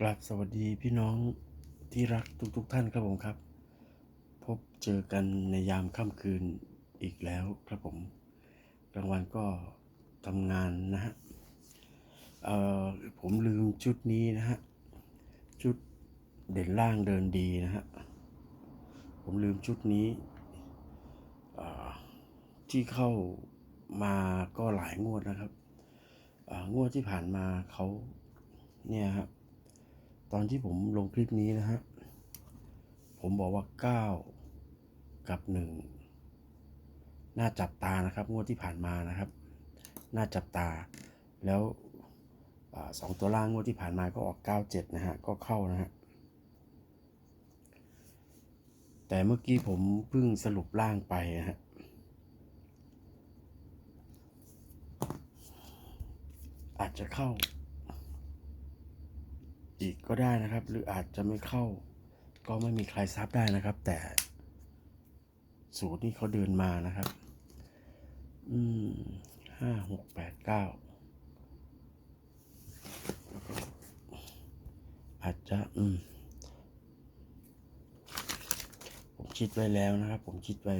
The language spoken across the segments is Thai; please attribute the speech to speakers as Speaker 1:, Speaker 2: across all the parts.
Speaker 1: กราบสวัสดีพี่น้องที่รักทุกๆทท่านครับผมครับ พบเจอกันในยามค่ำคืนอีกแล้วครับผมกลางวันก็ทำงานนะฮะเอ่อผมลืมชุดนี้นะฮะชุดเด่นล่างเดินดีนะฮะผมลืมชุดนี้ที่เข้ามาก็หลายงวดนะครับงวดที่ผ่านมาเขาเนี่ยครับ ตอนที่ผมลงคลิปนี้นะฮะ ผมบอกว่า 9 กับ 1 น่าจับตานะครับงวดที่ผ่านมานะครับ น่าจับตา แล้วอสองตัวล่างงวดที่ผ่านมาก็ออก 97 นะฮะ ก็เข้านะฮะ แต่เมื่อกี้ผมเพิ่งสรุปล่างไปนะฮะอาจจะเข้า อีกก็ได้นะครับ หรืออาจจะไม่เข้า ก็ไม่มีใครทราบได้นะครับ แต่สูตรนี้เขาเดินมานะครับ อืมห้าหกแปดเก้าอาจจะอืมผมคิดไว้แล้วนะครับ ผมคิดไว้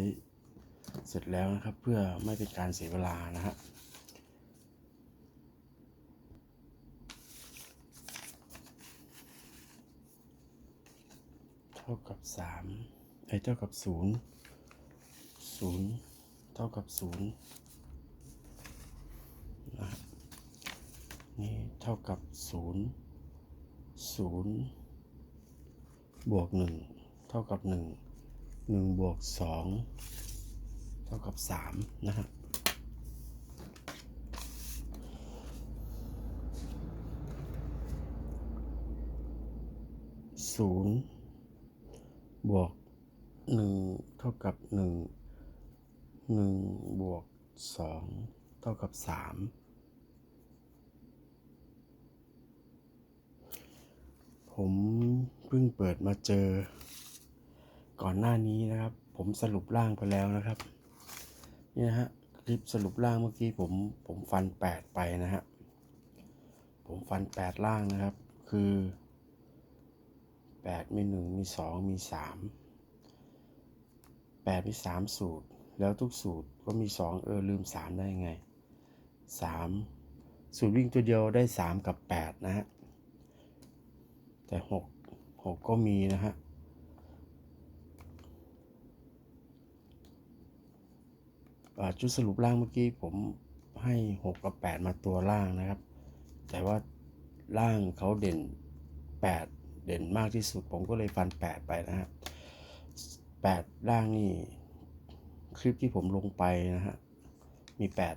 Speaker 1: เสร็จแล้วนะครับ เพื่อไม่เป็นการเสียเวลานะฮะ ท่ากับสามไอ้เท่ากับศูนย์ศูนย์เท่ากับศูนย์นะครับนี่เท่ากับศูนย์ศูนย์บวกหนึ่งเท่ากับหนึ่งหนึ่งบวกสองเท่ากับสามนะฮะศูนย์ บวกหนึ่งเท่ากับหนึ่งหนึ่งบวกสองเท่ากับสามผมเพิ่งเปิดมาเจอ ก่อนหน้านี้นะครับ ผมสรุปร่างไปแล้วนะครับนี่นะฮะคลิปสรุปร่างเมื่อกี้ผมผมฟันแปดไปนะฮะผมฟันแปดล่างนะครับ คือ แปดมีหนึ่งมีสองมีสามแปดมีสามสูตร แล้วทุกสูตรก็มีสองเออลืมสามได้ไงสามสูตรวิ่งตัวเดียวได้สามกับแปดนะฮะ แต่หกหกก็มีนะฮะอ่าชุดสรุปล่างเมื่อกี้ผมให้หกกับแปดมาตัวล่างนะครับ แต่ว่าล่างเขาเด่นแปด เด่นมากที่สุด ผมก็เลยฟันแปดไปนะฮะแปดล่างนี่ คลิปที่ผมลงไปนะฮะ มีแปด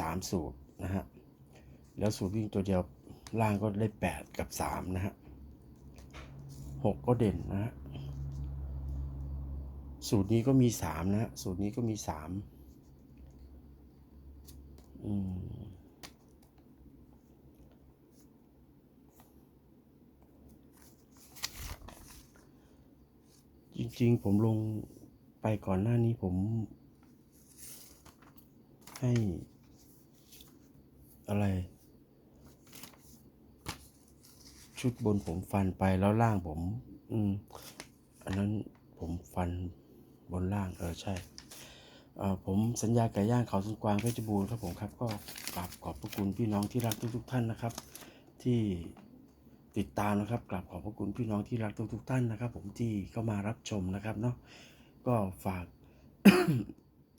Speaker 1: สามสูตรนะฮะ แล้วสูตรวิ่งตัวเดียวล่างก็ได้แปดกับสามนะฮะหกก็เด่นนะฮะ สูตรนี้ก็มีสามนะฮะ สูตรนี้ก็มีสามอืม จริง ๆ ผมลงไปก่อนหน้านี้ผม ให้ อะไร ชุดบนผมฟันไปแล้วล่างผม อืม อันนั้นผมฟันบนล่าง เออ ใช่ผมสัญญาไก่ย่างเขาสุนกวางเพชรบูรณ์ครับผมครับ ก็กราบขอบพระคุณพี่น้องที่รักทุกๆท่านนะครับ ที่ ติดตามนะครับกราบขอบพระคุณพี่น้องที่รักทุกๆท่านนะครับ ผมที่เข้ามารับชมนะครับเนาะก็ฝาก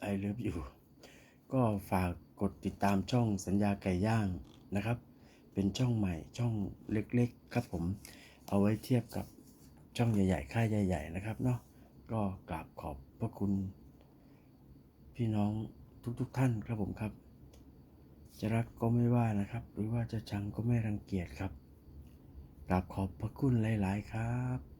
Speaker 1: ไอเลิฟอยู่ ก็ฝากกดติดตามช่องสัญญาไก่ย่างนะครับ เป็นช่องใหม่ช่องเล็กๆ ครับผมเอาไว้เทียบกับช่องใหญ่ๆ ค่ายใหญ่ ๆ นะครับเนาะก็กราบขอบพระคุณ พี่น้องทุกๆทท่านครับผมครับ จะรักก็ไม่ว่านะครับ หรือว่าจะชังก็ไม่รังเกียจครับ กราบขอบพระคุณหลาย ๆ ครับ